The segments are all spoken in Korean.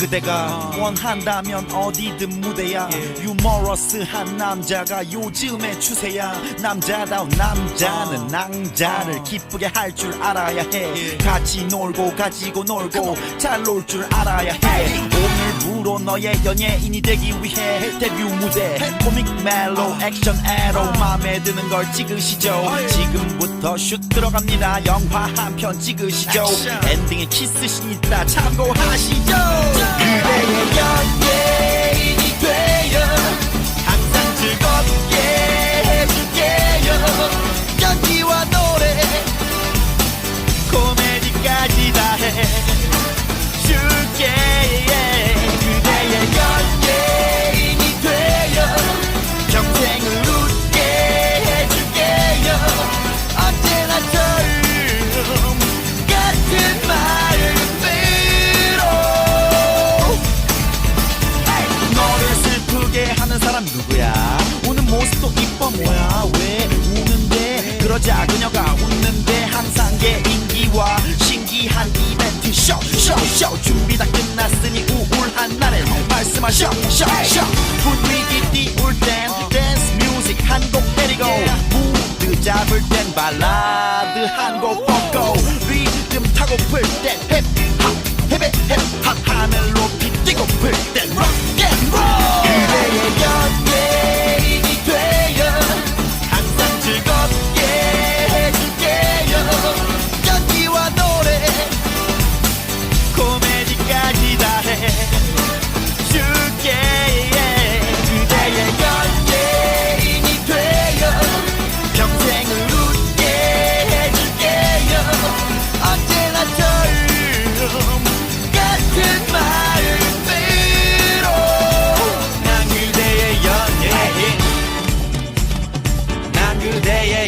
그대가 원한다면 어디든 무대야. 유머러스한 남자가 요즘의 추세야. 남자다운 남자는 낭자를 기쁘게 할 줄 알아야 해. 같이 놀고 가지고 놀고 잘 놀 줄 알아야 해. 오늘부로 너의 연예인이 되기 위해 데뷔 무대. 코믹 멜로 액션 에로 마음에 드는 걸 찍으시죠. 지금부터 슛 들어갑니다. 영화 한 편 찍으시죠. 엔딩에 키스신 있다 참고하시죠 사람 누구야? 우는 모습도 이뻐 뭐야? 왜 우는데? 그러자 그녀가 웃는데 항상 개인기와 신기한 이벤트. 쇼쇼쇼. 준비 다 끝났으니 우울한 날엔 말씀하셔 쇼쇼. 분위기 띄울 땐 댄스 뮤직 한 곡 때리고 무드 잡을 땐 발라드 한 곡 뻗고 리듬 타고 풀땐 힙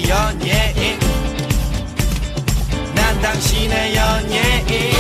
연예인 난 당신의 연예인